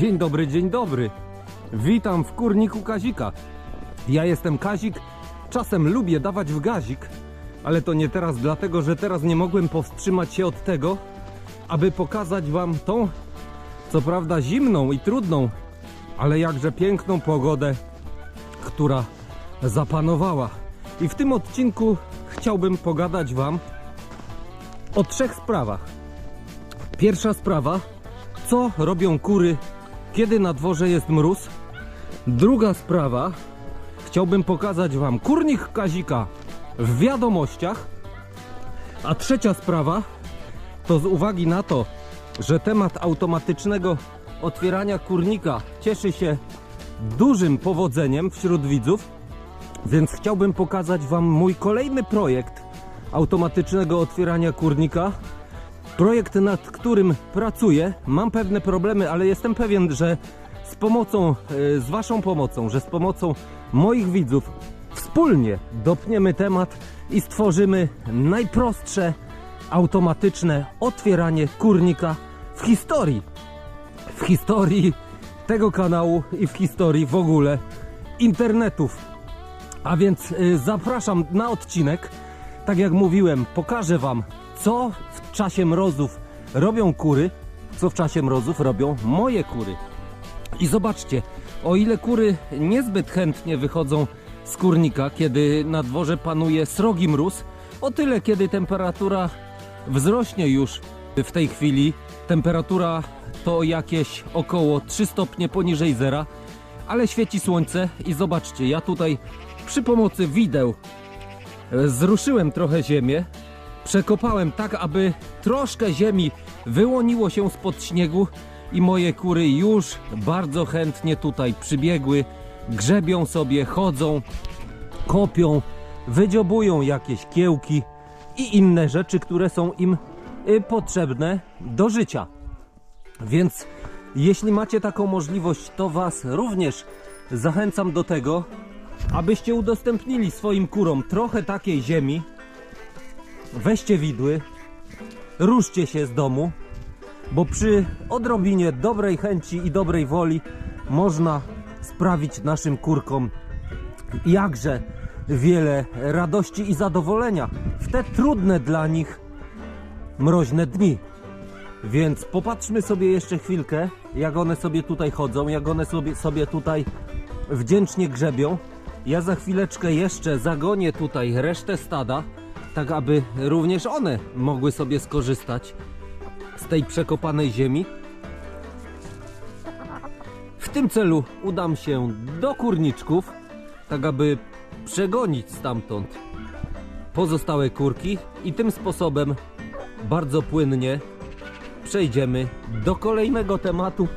Dzień dobry, dzień dobry. Witam w kurniku Kazika. Ja jestem Kazik. Czasem lubię dawać w gazik, ale to nie teraz, dlatego że teraz nie mogłem powstrzymać się od tego, aby pokazać Wam tą, co prawda zimną i trudną, ale jakże piękną pogodę, która zapanowała. I w tym odcinku chciałbym pogadać Wam o trzech sprawach. Pierwsza sprawa, co robią kury, kiedy na dworze jest mróz. Druga sprawa, chciałbym pokazać Wam kurnik Kazika w wiadomościach. A trzecia sprawa, to z uwagi na to, że temat automatycznego otwierania kurnika cieszy się dużym powodzeniem wśród widzów, więc chciałbym pokazać Wam mój kolejny projekt automatycznego otwierania kurnika. Projekt, nad którym pracuję. Mam pewne problemy, ale jestem pewien, że z pomocą, e, z Waszą pomocą, że z pomocą moich widzów wspólnie dopniemy temat i stworzymy najprostsze automatyczne otwieranie kurnika w historii. W historii tego kanału i w historii w ogóle internetów. A więc y, zapraszam na odcinek. Tak jak mówiłem, pokażę Wam, co w czasie mrozów robią kury, co w czasie mrozów robią moje kury. I zobaczcie, o ile kury niezbyt chętnie wychodzą z kurnika, kiedy na dworze panuje srogi mróz, o tyle kiedy temperatura wzrośnie już w tej chwili. Temperatura to jakieś około 3 stopnie poniżej zera, ale świeci słońce i zobaczcie, ja tutaj przy pomocy wideł e, zruszyłem trochę ziemię, przekopałem tak, aby troszkę ziemi wyłoniło się spod śniegu i moje kury już bardzo chętnie tutaj przybiegły, grzebią sobie, chodzą, kopią, wydziobują jakieś kiełki i inne rzeczy, które są im y, potrzebne do życia. Więc jeśli macie taką możliwość, to Was również zachęcam do tego, abyście udostępnili swoim kurom trochę takiej ziemi. Weźcie widły, ruszcie się z domu, bo przy odrobinie dobrej chęci i dobrej woli można sprawić naszym kurkom jakże wiele radości i zadowolenia w te trudne dla nich mroźne dni. Więc popatrzmy sobie jeszcze chwilkę, jak one sobie tutaj chodzą, jak one sobie, sobie tutaj wdzięcznie grzebią. Ja za chwileczkę jeszcze zagonię tutaj resztę stada, tak aby również one mogły sobie skorzystać z tej przekopanej ziemi. W tym celu udam się do kurniczków, tak aby przegonić stamtąd pozostałe kurki i tym sposobem bardzo płynnie przejdziemy do kolejnego tematu,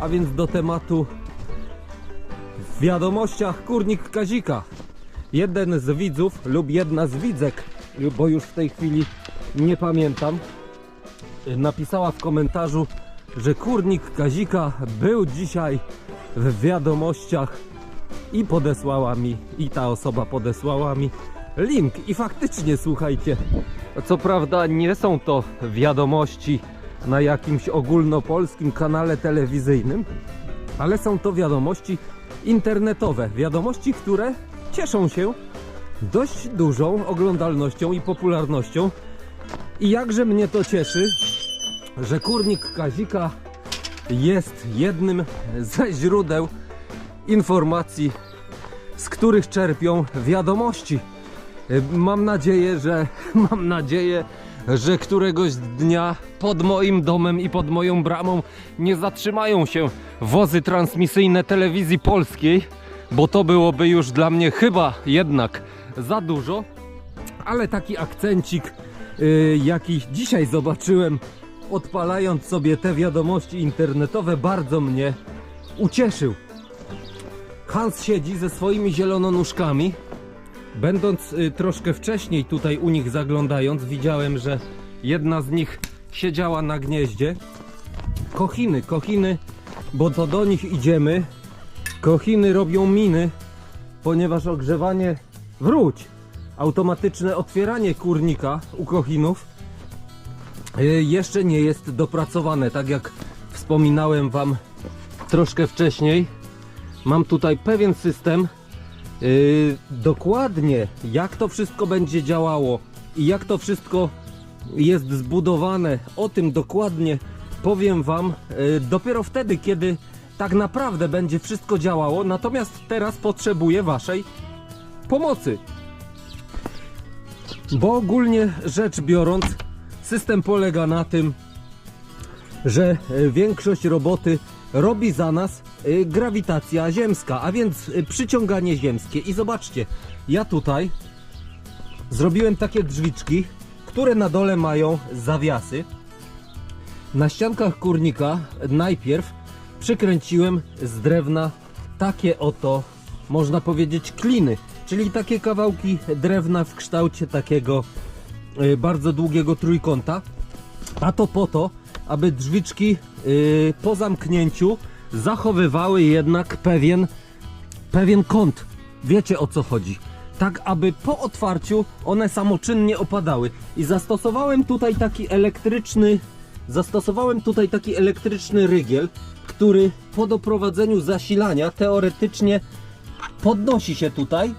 a więc do tematu w wiadomościach Kurnik Kazika. Jeden z widzów lub jedna z widzek, bo już w tej chwili nie pamiętam, napisała w komentarzu, że Kurnik Kazika był dzisiaj w wiadomościach i podesłała mi, i ta osoba podesłała mi link. I faktycznie, słuchajcie, co prawda nie są to wiadomości na jakimś ogólnopolskim kanale telewizyjnym, ale są to wiadomości internetowe. Wiadomości, które cieszą się dość dużą oglądalnością i popularnością. I jakże mnie to cieszy, że kurnik Kazika jest jednym ze źródeł informacji, z których czerpią wiadomości. Mam nadzieję, że mam nadzieję, że któregoś dnia pod moim domem i pod moją bramą nie zatrzymają się wozy transmisyjne telewizji polskiej, bo to byłoby już dla mnie chyba jednak za dużo. Ale taki akcencik, yy, jaki dzisiaj zobaczyłem, odpalając sobie te wiadomości internetowe, bardzo mnie ucieszył. Hans siedzi ze swoimi zielononóżkami. Będąc y, troszkę wcześniej tutaj u nich zaglądając, widziałem, że jedna z nich siedziała na gnieździe. Kochiny, kochiny, bo to do nich idziemy. Kochiny robią miny, ponieważ ogrzewanie wróć. Automatyczne otwieranie kurnika u kochinów y, jeszcze nie jest dopracowane, tak jak wspominałem wam troszkę wcześniej. Mam tutaj pewien system. Yy, dokładnie jak to wszystko będzie działało i jak to wszystko jest zbudowane, o tym dokładnie powiem Wam yy, dopiero wtedy, kiedy tak naprawdę będzie wszystko działało. Natomiast teraz potrzebuję Waszej pomocy. Bo ogólnie rzecz biorąc, system polega na tym, że e, większość roboty robi za nas e, grawitacja ziemska, a więc e, przyciąganie ziemskie. I zobaczcie, ja tutaj zrobiłem takie drzwiczki, które na dole mają zawiasy. Na ściankach kurnika najpierw przykręciłem z drewna takie oto, można powiedzieć, kliny, czyli takie kawałki drewna w kształcie takiego e, bardzo długiego trójkąta. A to po to, aby drzwiczki yy, po zamknięciu zachowywały jednak pewien, pewien kąt. Wiecie o co chodzi. Tak, aby po otwarciu one samoczynnie opadały. I zastosowałem tutaj taki elektryczny, zastosowałem tutaj taki elektryczny rygiel, który po doprowadzeniu zasilania teoretycznie podnosi się tutaj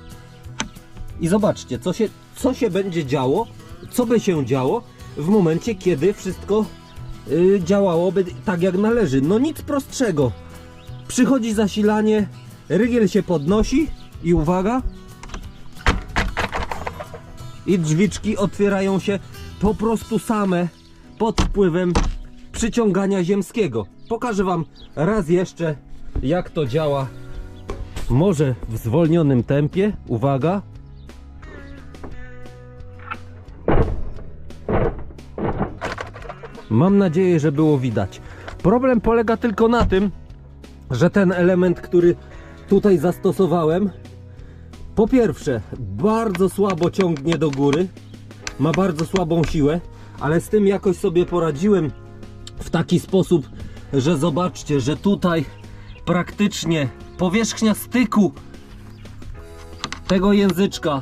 i zobaczcie, co się, co się będzie działo, co by się działo w momencie, kiedy wszystko y, działałoby tak jak należy. No nic prostszego. Przychodzi zasilanie, rygiel się podnosi i uwaga. I drzwiczki otwierają się po prostu same pod wpływem przyciągania ziemskiego. Pokażę Wam raz jeszcze, jak to działa. Może w zwolnionym tempie. Uwaga. Mam nadzieję, że było widać. Problem polega tylko na tym, że ten element, który tutaj zastosowałem, po pierwsze, bardzo słabo ciągnie do góry, ma bardzo słabą siłę, ale z tym jakoś sobie poradziłem w taki sposób, że zobaczcie, że tutaj praktycznie powierzchnia styku tego języczka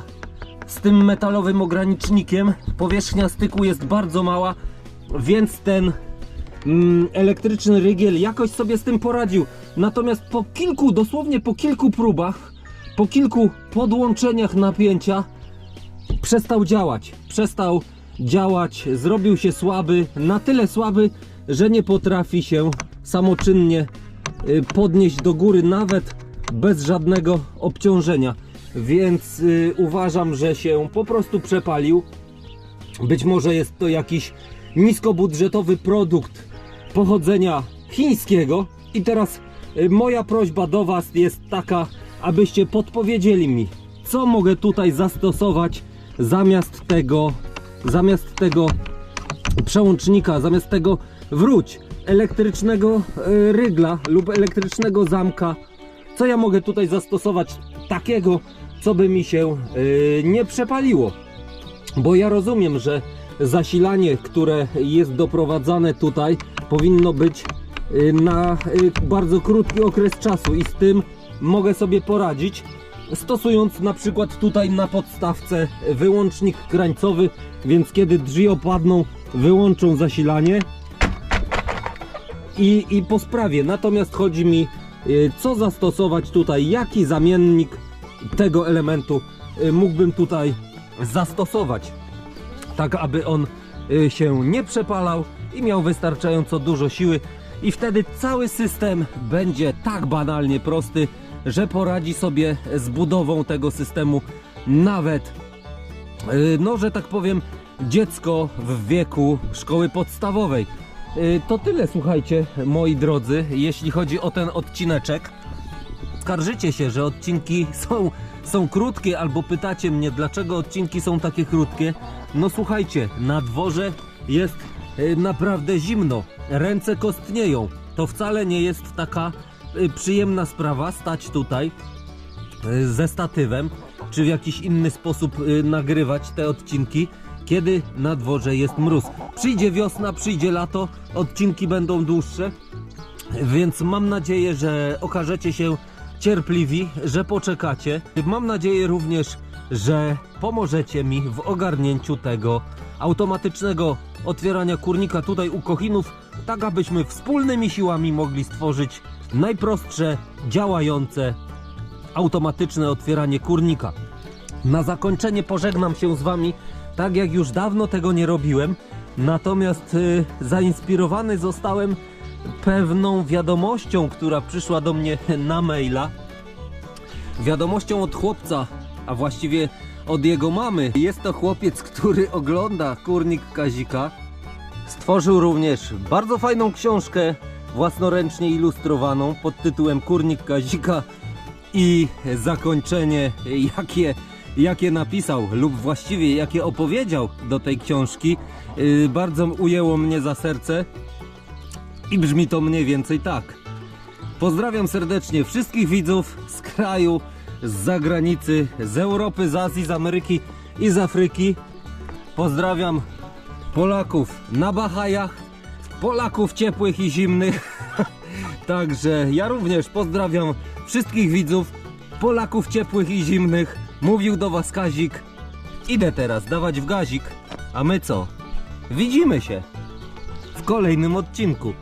z tym metalowym ogranicznikiem, powierzchnia styku jest bardzo mała, więc ten mm, elektryczny rygiel jakoś sobie z tym poradził. Natomiast po kilku, dosłownie po kilku próbach, po kilku podłączeniach napięcia przestał działać. Przestał działać, zrobił się słaby, na tyle słaby, że nie potrafi się samoczynnie y, podnieść do góry, nawet bez żadnego obciążenia. Więc y, uważam, że się po prostu przepalił. Być może jest to jakiś niskobudżetowy produkt pochodzenia chińskiego. I teraz y, moja prośba do Was jest taka, abyście podpowiedzieli mi, co mogę tutaj zastosować zamiast tego, zamiast tego przełącznika, zamiast tego wróć elektrycznego y, rygla lub elektrycznego zamka. Co ja mogę tutaj zastosować takiego, co by mi się y, nie przepaliło? Bo ja rozumiem, że zasilanie, które jest doprowadzane tutaj, powinno być y, na y, bardzo krótki okres czasu i z tym mogę sobie poradzić. Stosując na przykład tutaj na podstawce wyłącznik krańcowy, więc kiedy drzwi opadną, wyłączą zasilanie i, i po sprawie. Natomiast chodzi mi, y, co zastosować tutaj, jaki zamiennik tego elementu mógłbym tutaj zastosować, tak aby on y, się nie przepalał i miał wystarczająco dużo siły. I wtedy cały system będzie tak banalnie prosty, że poradzi sobie z budową tego systemu nawet, y, no że tak powiem, dziecko w wieku szkoły podstawowej. Y, To tyle, słuchajcie, moi drodzy, jeśli chodzi o ten odcineczek. Skarżycie się, że odcinki są, są krótkie, albo pytacie mnie, dlaczego odcinki są takie krótkie. No słuchajcie, na dworze jest y, naprawdę zimno, ręce kostnieją. To wcale nie jest taka y, przyjemna sprawa stać tutaj y, ze statywem, czy w jakiś inny sposób nagrywać te odcinki, kiedy na dworze jest mróz. Przyjdzie wiosna, przyjdzie lato, odcinki będą dłuższe, więc mam nadzieję, że okażecie się cierpliwi, że poczekacie. Mam nadzieję również, że pomożecie mi w ogarnięciu tego automatycznego otwierania kurnika tutaj u Kochinów, tak abyśmy wspólnymi siłami mogli stworzyć najprostsze, działające, automatyczne otwieranie kurnika. Na zakończenie pożegnam się z Wami, tak jak już dawno tego nie robiłem. Natomiast y, zainspirowany zostałem pewną wiadomością, która przyszła do mnie na maila. Wiadomością od chłopca, a właściwie od jego mamy. Jest to chłopiec, który ogląda kurnik Kazika. Stworzył również bardzo fajną książkę własnoręcznie ilustrowaną pod tytułem Kurnik Kazika i zakończenie, jakie, jakie napisał, lub właściwie jakie opowiedział do tej książki, yy, bardzo ujęło mnie za serce i brzmi to mniej więcej tak. Pozdrawiam serdecznie wszystkich widzów z kraju, z zagranicy, z Europy, z Azji, z Ameryki i z Afryki. Pozdrawiam Polaków na Bahajach, Polaków ciepłych i zimnych. Także ja również pozdrawiam wszystkich widzów, Polaków ciepłych i zimnych. Mówił do Was Kazik. Idę teraz dawać w gazik. A my co? Widzimy się w kolejnym odcinku.